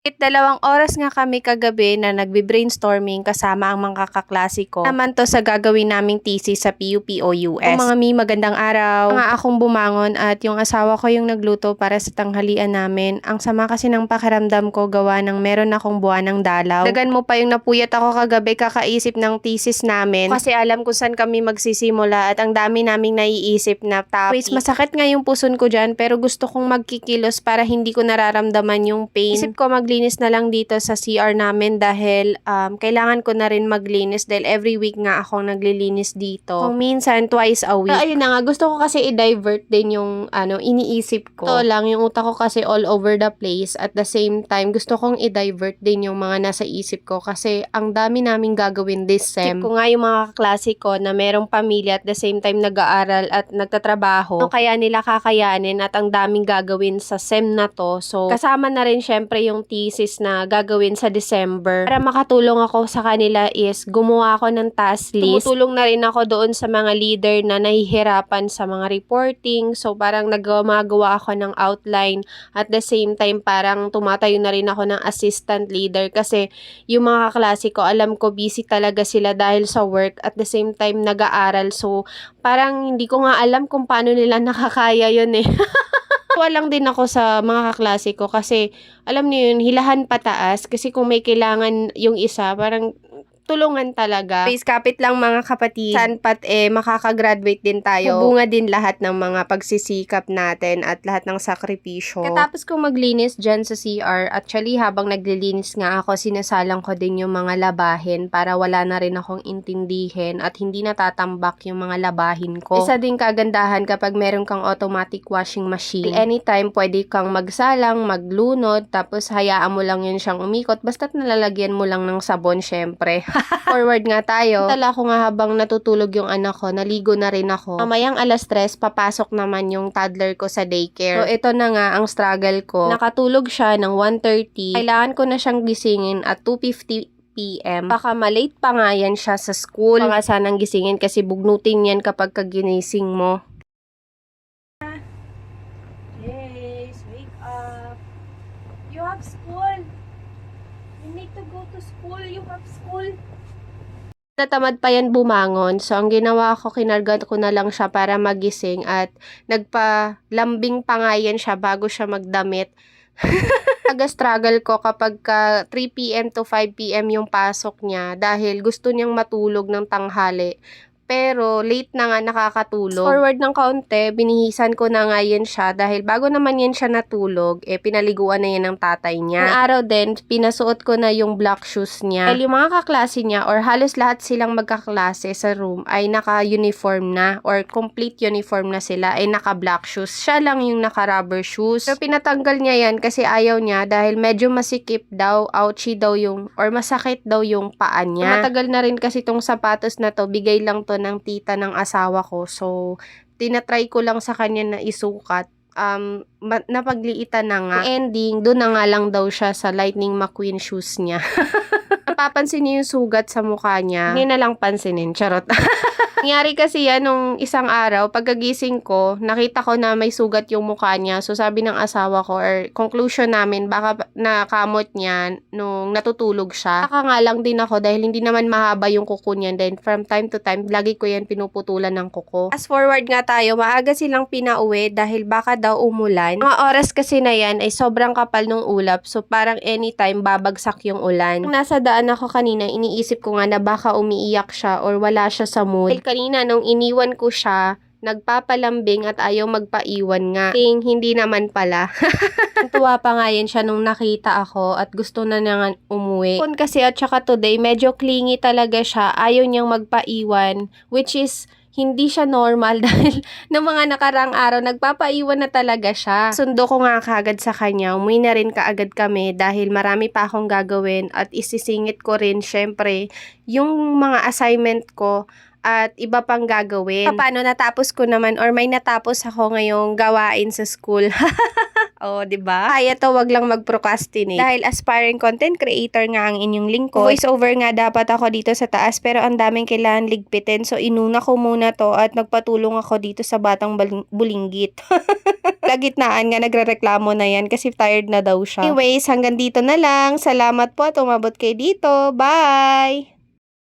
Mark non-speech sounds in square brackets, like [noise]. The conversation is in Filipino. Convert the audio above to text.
Kahit dalawang oras nga kami kagabi na nagbe-brainstorming kasama ang mga kaklase ko. Naman to sa gagawin naming thesis sa PUP-OUS. Kung mga mi, magandang araw. Nga akong bumangon at yung asawa ko yung nagluto para sa tanghalian namin. Ang sama kasi ng pakiramdam ko gawa ng meron akong buwan ng dalaw. Dagan mo pa yung napuyat ako kagabi kakaisip ng thesis namin. Kasi alam kung saan kami magsisimula at ang dami naming naiisip na topic. Wait, masakit nga yung puson ko dyan pero gusto kong magkikilos para hindi ko nararamdaman yung pain. Isip ko maglinis na lang dito sa CR namin dahil um, kailangan ko na rin maglinis dahil every week nga ako naglilinis dito. Kung minsan, twice a week. ayun na nga, gusto ko kasi i-divert din yung ano, iniisip ko. Ito lang, yung utak ko kasi all over the place. At the same time, gusto kong i-divert din yung mga nasa isip ko kasi ang dami naming gagawin this sem. Isip ko nga yung mga kaklase ko na merong pamilya at the same time nag-aaral at nagtatrabaho. Ano kaya nila kakayanin at ang daming gagawin sa sem na to. So, kasama na rin syempre yung thesis na gagawin sa December. Para makatulong ako sa kanila is gumawa ako ng task list. Tumutulong na rin ako doon sa mga leader na nahihirapan sa mga reporting. So, parang nagmagawa ako ng outline at the same time parang tumatayo na rin ako ng assistant leader kasi yung mga kaklase ko, alam ko busy talaga sila dahil sa work at the same time nag-aaral. So, parang hindi ko nga alam kung paano nila nakakaya yun eh. [laughs] Tuwa lang din ako sa mga kaklase ko kasi alam niyo yun, hilahan pataas. Kasi kung may kailangan yung isa, parang tulungan talaga. Face kapit lang mga kapatid. Saan pat eh, makakagraduate din tayo. Bunga din lahat ng mga pagsisikap natin at lahat ng sakripisyo. Katapos kong maglinis dyan sa CR, actually habang naglilinis nga ako, sinasalang ko din yung mga labahin para wala na rin akong intindihin at hindi natatambak yung mga labahin ko. Isa din kagandahan kapag meron kang automatic washing machine. Anytime, pwede kang magsalang, maglunod, tapos hayaan mo lang yun siyang umikot. Basta't nalalagyan mo lang ng sabon, syempre. [laughs] Forward nga tayo. Tala ko nga habang natutulog yung anak ko, naligo na rin ako. Mamayang alas 3, papasok naman yung toddler ko sa daycare. So, ito na nga ang struggle ko. Nakatulog siya ng 1.30. Kailangan ko na siyang gisingin at 2.50 p.m. Baka malate pa nga yan siya sa school. Baka sanang gisingin kasi bugnutin yan kapag kaginising mo. Yes, wake up. You have school. You need to go to school. You have school. Natamad pa yan bumangon. So, ang ginawa ko, kinarga ko na lang siya para magising at nagpa-lambing pa nga yan siya bago siya magdamit. [laughs] Naga-struggle ko kapag ka 3pm to 5pm yung pasok niya dahil gusto niyang matulog ng tanghali. Pero late na nga nakakatulog. Forward ng kaunti, binihisan ko na nga yan siya dahil bago naman yan siya natulog, eh pinaliguan na yan ng tatay niya. Ang araw din, pinasuot ko na yung black shoes niya. Dahil yung mga kaklase niya or halos lahat silang magkaklase sa room ay naka-uniform na or complete uniform na sila ay naka-black shoes. Siya lang yung naka-rubber shoes. Pero pinatanggal niya yan kasi ayaw niya dahil medyo masikip daw, ouchy daw yung or masakit daw yung paa niya. Matagal na rin kasi tong sapatos na to, bigay lang to ng tita ng asawa ko. So, tinatry ko lang sa kanya na isukat. Um, napagliitan na nga. Ending, doon na nga lang daw siya sa Lightning McQueen shoes niya. [laughs] Napapansin niyo yung sugat sa mukha niya. Hindi na lang pansinin. Charot. [laughs] Nangyari kasi yan nung isang araw, pagkagising ko, nakita ko na may sugat yung mukha niya. So, sabi ng asawa ko, or conclusion namin, baka nakamot niya nung natutulog siya. Saka nga lang din ako dahil hindi naman mahaba yung kuko niya. Then, from time to time, lagi ko yan pinuputulan ng kuko. As forward nga tayo, maaga silang pinauwi dahil baka daw umulan. Mga oras kasi na yan ay sobrang kapal ng ulap. So, parang anytime babagsak yung ulan. Nung nasa daan ako kanina, iniisip ko nga na baka umiiyak siya or wala siya sa mood. Kanina nung iniwan ko siya, nagpapalambing at ayaw magpaiwan nga. Ting, hindi naman pala. [laughs] Tuwa pa nga yan siya nung nakita ako at gusto na niya nga umuwi. Kung kasi at saka today, medyo clingy talaga siya. Ayaw niyang magpaiwan, which is hindi siya normal [laughs] dahil ng mga nakarang araw, nagpapaiwan na talaga siya. Sundo ko nga kagad sa kanya, umuwi na rin kaagad kami dahil marami pa akong gagawin at isisingit ko rin syempre yung mga assignment ko at iba pang gagawin. Paano natapos ko naman or may natapos ako ngayong gawain sa school. [laughs] oh, 'di ba? Kaya to wag lang mag-procrastinate. Dahil aspiring content creator nga ang inyong lingkod. Voice over nga dapat ako dito sa taas pero ang daming kailangan ligpitin. So inuna ko muna to at nagpatulong ako dito sa batang bulinggit. [laughs] kalagitnaan nga nagrereklamo na yan kasi tired na daw siya. Anyways, hanggang dito na lang. Salamat po at umabot kayo dito. Bye!